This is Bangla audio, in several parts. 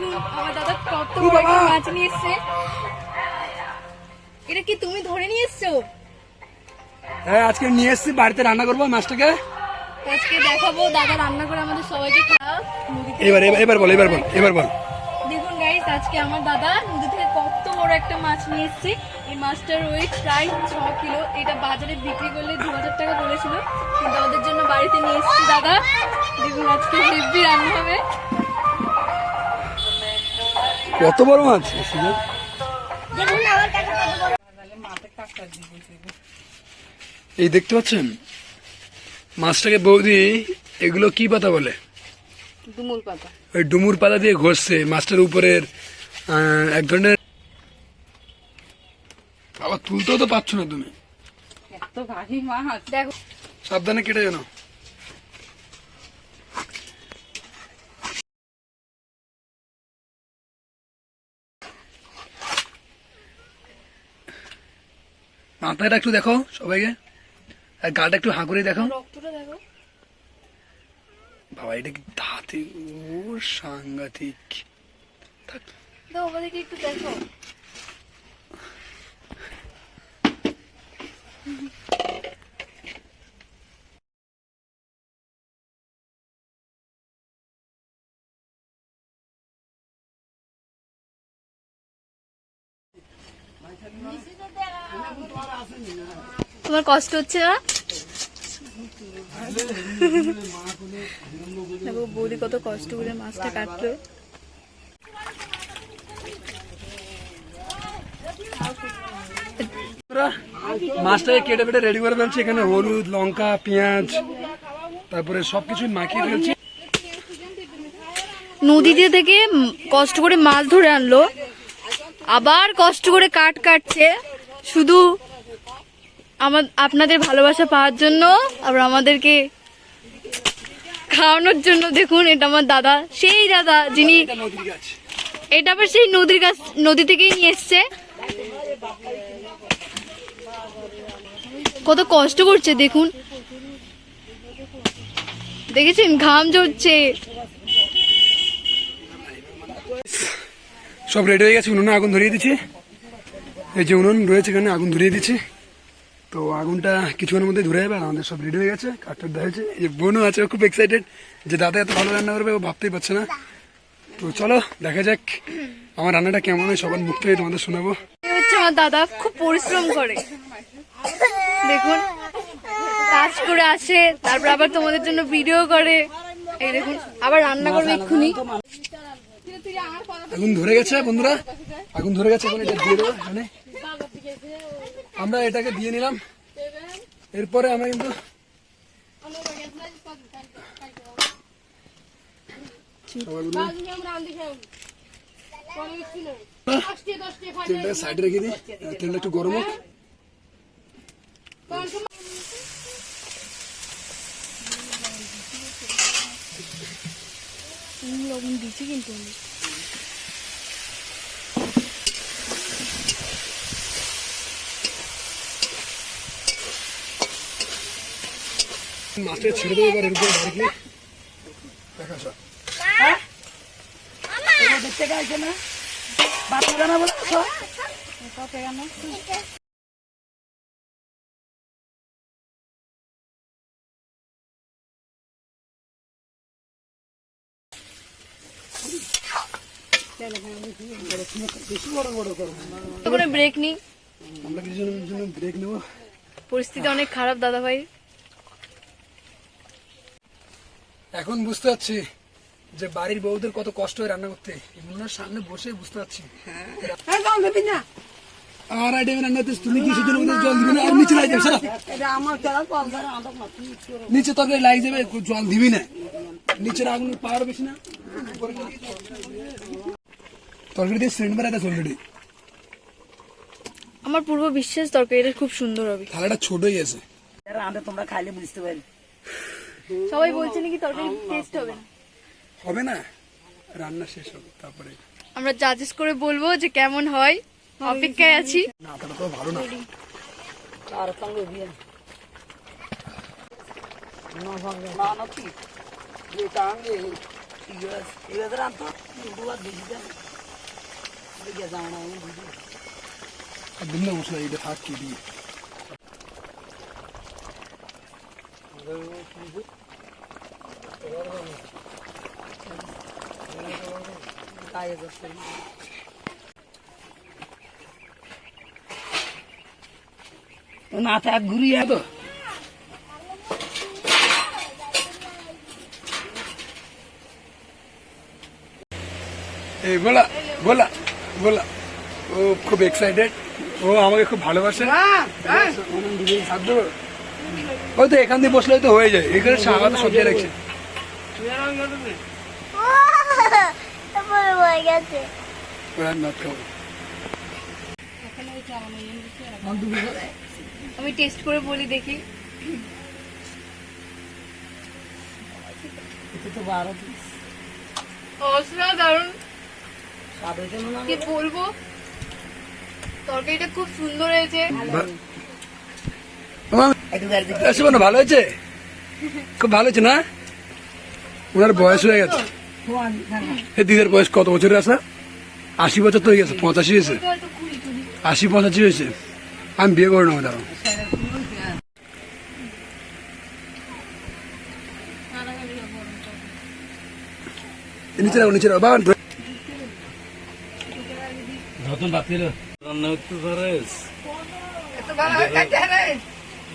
দেখুন আমার দাদা কত বড় একটা মাছ নিয়ে এসছে। এটা কি তুমি ধরে নিয়ে এসছো? হ্যাঁ আজকে নিয়ে এসেছি বাড়িতে রান্না করব মাছটাকে। আজকে দেখাবো দাদা রান্না করে আমাদের সবাইকে খাওয়া। এবার- এবার বল এবার বল এবার বল। দেখুন গাইস আজকে আমার দাদা নদী থেকে কত বড় একটা মাছ নিয়ে এসছে। এই মাছটার ওয়েট প্রায় ছ কিলো। এটা বাজারে বিক্রি করলে দু হাজার টাকা বলেছিল কিন্তু আমাদের জন্য বাড়িতে নিয়ে এসছি দাদা। দেখুন আজকে হেভি রান্না হবে। কত বড় মাছ? এই দেখতে পাচ্ছেন? মাছটাকে বৌদি এগুলো কি পাতা বলে? দুমুল পাতা। ওই ডুমুর পাতা দিয়ে ঘষছে। মাছটার উপরের এক ধরনের আবার তুলতেও তো পাচ্ছ না তুমি। সাবধানে কেটে যেন। মাথাটা একটু দেখো সবাইকে। আর গালটা একটু হাঁ করে দেখো। বাবা এটা কি দাঁতে ও সাংঘাতিক। একটু দেখো। তোমার কষ্ট হচ্ছে না দেখো বৌদি কত কষ্ট করে মাছটা কাটলো। মাছটাকে কেটে কেটে রেডি করে ফেলছি এখানে হলুদ লঙ্কা পেঁয়াজ তারপরে সবকিছু মাখিয়ে ফেলছি। নদীতে থেকে কষ্ট করে মাছ ধরে আনলো। আবার কষ্ট করে কাট কাটছে। শুধু আমার, আপনাদের ভালোবাসা পাওয়ার জন্য, আবার আমাদেরকে খাওয়ানোর জন্য দেখুন, এটা আমার দাদা, সেই দাদা যিনি এটা আবার সেই নদীর গাছ, নদী থেকেই নিয়ে এসছে। কত কষ্ট করছে, দেখুন। দেখেছেন, ঘাম ঝরছে। সব রেডি হয়ে গেছে, উনুনে আগুন ধরিয়ে দিচ্ছি। এই যে উনুন রয়েছে এখানে, আগুন ধরিয়ে দিচ্ছি। তো আগুনটা কিছুক্ষণের মধ্যে ধরে যাবে আর আমাদের সব রেডি হয়ে গেছে কাঠটার দেওয়া হয়েছে এই বোনও আছে খুব এক্সাইটেড যে দাদা এত ভালো রান্না করবে ও ভাবতেই পারছে না তো চলো দেখা যাক আমার রান্নাটা কেমন হয় সবার মুখ থেকে তোমাদের শোনাবো হচ্ছে আমার দাদা খুব পরিশ্রম করে দেখুন কাজ করে আসে তারপর আবার তোমাদের জন্য ভিডিও করে এই দেখুন আবার রান্না করবে এক্ষুনি আগুন ধরে গেছে বন্ধুরা আগুন ধরে গেছে এখন এটা দিয়ে দেবো এখানে আমরা এটাকে দিয়ে নিলাম। এরপরে আমরা কিন্তু সাইডে রেখে একটু গরম লবণ দিচ্ছি কিন্তু মাছটা ছেড়ে দেবো এবার এর উপরে ডাইরেক্টলি দেখা সব দেখতে গাইছে না বাচ্চা গানা বলে কোনো ব্রেক নেই। আমরা কিছুজনের জন্য ব্রেক নেব। পরিস্থিতি অনেক খারাপ দাদা ভাই এখন বুঝতে পারছি যে বাড়ির বউদের কত কষ্ট হয় রান্না করতে। এগুলোর সামনে বসে বুঝতে পারছি। হ্যাঁ। জল দেবি না। আর আইটেমে রান্না করতে তুমি কিসের জন্য ওদের জল দিবি না? আর নিচে লাগে সারা। আমার নিচে তরকারি লাগে যাবে জল দিবি না। নিচের আগুন পাওয়ার বেশি না? তরকারি দিয়ে সেন্ট বেড়াতে অলরেডি আমার পূর্ব বিশ্বাস তরকারিটা খুব সুন্দর হবে। থালাটা ছোটই আছে। তোমরা খাইলে বুঝতে পারি। সবাই বলছে নাকি তরকারি টেস্ট হবে না। হবে না? রান্না শেষ হবে তারপরে। আমরা জাজেস করে বলব যে কেমন হয়। অপেক্ষায় আছি। না তাহলে তো ভালো না। আর সঙ্গে বিয়ে। না সঙ্গে না না কি? যে দুবার না না মশলা এটা থাক কি দিয়ে? না ঘুরিয়ে তো এই বলা বলা বলা। ও খুব এক্সাইটেড ও আমাকে খুব ভালোবাসে? ওই তো এখান দিয়ে বসলে তো হয়ে যায়। এখানে সাগা তো সবজি রাখছে তারপরে হয়ে গেছে ওরা ভাত খাব আমি টেস্ট করে বলি দেখি। এটা তো বারো পিস অসাধারণ। স্বাদ হয়েছে কি বলব? তরকারিটা খুব সুন্দর হয়েছে। একটু গাড়ি দিকে এসে ভালো হয়েছে? খুব ভালো হয়েছে না? ওনার বয়স হয়ে গেছে। হ্যাঁ এই দিদির বয়স কত বছরের আছে? আশি বছর তো হয়ে গেছে পঁচাশি হয়েছে। আশি পঁচাশি হয়েছে। আমি বিয়ে করে নেব দাঁড়াও নিচে রাখো নিচে রাখো। বাবা নতুন বাতিল রান্না করতে পারিস?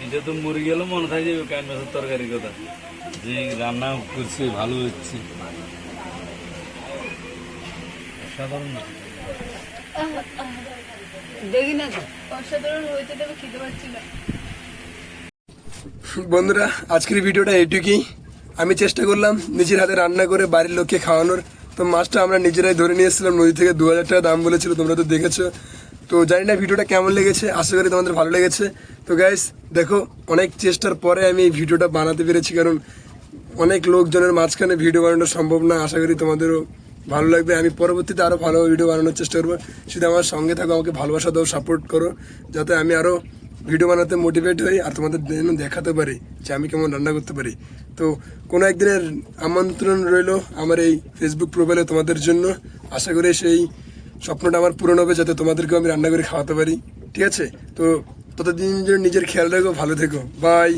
এটা তো মরে গেল মনে থাকে কান মাছের তরকারি কথা। যে রান্না করছে ভালো হচ্ছে। সাধারণ দেখি না অসাধারণ হয়েছে তবে খেতে পারছি না। বন্ধুরা আজকের ভিডিওটা এইটুকুই। আমি চেষ্টা করলাম নিজের হাতে রান্না করে বাড়ির লোককে খাওয়ানোর। তো মাছটা আমরা নিজেরাই ধরে নিয়ে এসেছিলাম নদী থেকে। দু হাজার টাকা দাম বলেছিল তোমরা তো দেখেছ। তো জানি না ভিডিওটা কেমন লেগেছে, আশা করি তোমাদের ভালো লেগেছে। তো গাইস দেখো, অনেক চেষ্টার পরে আমি এই ভিডিওটা বানাতে পেরেছি, কারণ অনেক লোকজনের মাঝখানে ভিডিও বানানো সম্ভব না, আশা করি তোমাদেরও ভালো লাগবে। আমি পরবর্তীতে আরও ভালো ভিডিও বানানোর চেষ্টা করব। শুধু আমার সঙ্গে থাকো, আমাকে ভালোবাসা দাও সাপোর্ট করো, যাতে আমি আরও ভিডিও বানাতে মোটিভেট হই আর তোমাদের যেন দেখাতে পারি যে আমি কেমন রান্না করতে পারি। তো কোনো একদিনের আমন্ত্রণ রইল আমার এই ফেসবুক প্রোফাইলে তোমাদের জন্য। আশা করি সেই স্বপ্নটা আমার পূরণ হবে যাতে তোমাদেরকেও আমি রান্না করে খাওয়াতে পারি। ঠিক আছে? তো ততদিন নিজের খেয়াল রাখো, ভালো থেকো। বাই